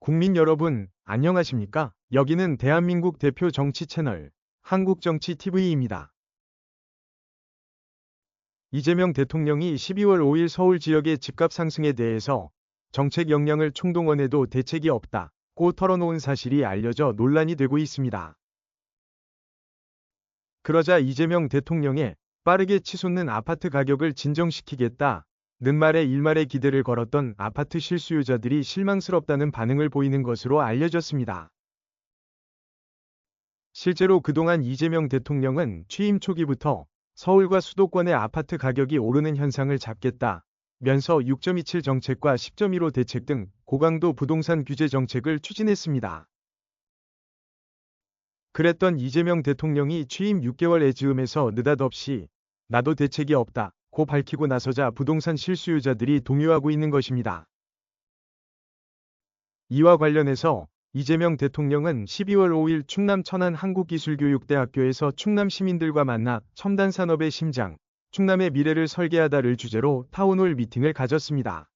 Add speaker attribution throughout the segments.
Speaker 1: 국민 여러분, 안녕하십니까? 여기는 대한민국 대표 정치 채널 한국정치TV입니다. 이재명 대통령이 12월 5일 서울 지역의 집값 상승에 대해서 정책 역량을 총동원해도 대책이 없다고 털어놓은 사실이 알려져 논란이 되고 있습니다. 그러자 이재명 대통령의 빠르게 치솟는 아파트 가격을 진정시키겠다. 는 말에 일말의 기대를 걸었던 아파트 실수요자들이 실망스럽다는 반응을 보이는 것으로 알려졌습니다. 실제로 그동안 이재명 대통령은 취임 초기부터 서울과 수도권의 아파트 가격이 오르는 현상을 잡겠다. 면서 6.27 정책과 10.15 대책 등 고강도 부동산 규제 정책을 추진했습니다. 그랬던 이재명 대통령이 취임 6개월의 즈음에서 느닷없이 나도 대책이 없다. 고 밝히고 나서자 부동산 실수요자들이 동요하고 있는 것입니다. 이와 관련해서 이재명 대통령은 12월 5일 충남 천안 한국기술교육대학교에서 충남 시민들과 만나 첨단 산업의 심장, 충남의 미래를 설계하다를 주제로 타운홀 미팅을 가졌습니다.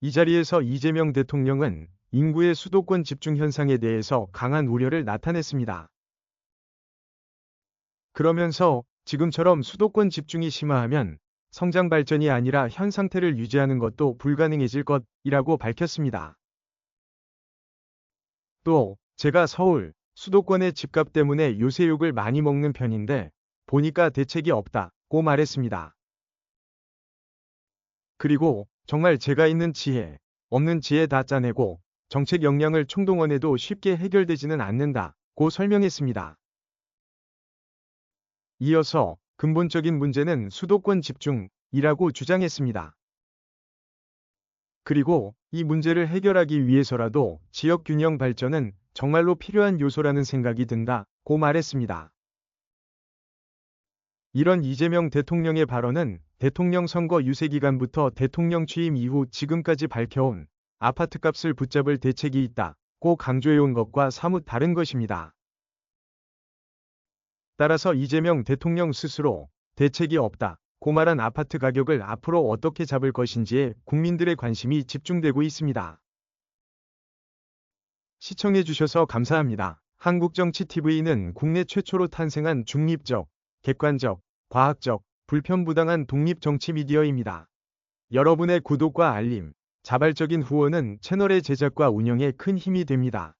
Speaker 1: 이 자리에서 이재명 대통령은 인구의 수도권 집중 현상에 대해서 강한 우려를 나타냈습니다. 그러면서 지금처럼 수도권 집중이 심화하면 성장 발전이 아니라 현 상태를 유지하는 것도 불가능해질 것이라고 밝혔습니다. 또 제가 서울, 수도권의 집값 때문에 요새 욕을 많이 먹는 편인데 보니까 대책이 없다고 말했습니다. 그리고 정말 제가 있는 지혜, 없는 지혜 다 짜내고 정책 역량을 총동원해도 쉽게 해결되지는 않는다고 설명했습니다. 이어서 근본적인 문제는 수도권 집중이라고 주장했습니다. 그리고 이 문제를 해결하기 위해서라도 지역 균형 발전은 정말로 필요한 요소라는 생각이 든다고 말했습니다. 이런 이재명 대통령의 발언은 대통령 선거 유세 기간부터 대통령 취임 이후 지금까지 밝혀온 아파트값을 붙잡을 대책이 있다고 강조해온 것과 사뭇 다른 것입니다. 따라서 이재명 대통령 스스로 대책이 없다. 고말한 아파트 가격을 앞으로 어떻게 잡을 것인지에 국민들의 관심이 집중되고 있습니다. 시청해주셔서 감사합니다. 한국정치TV는 국내 최초로 탄생한 중립적, 객관적, 과학적, 불편부당한 독립정치 미디어입니다. 여러분의 구독과 알림, 자발적인 후원은 채널의 제작과 운영에 큰 힘이 됩니다.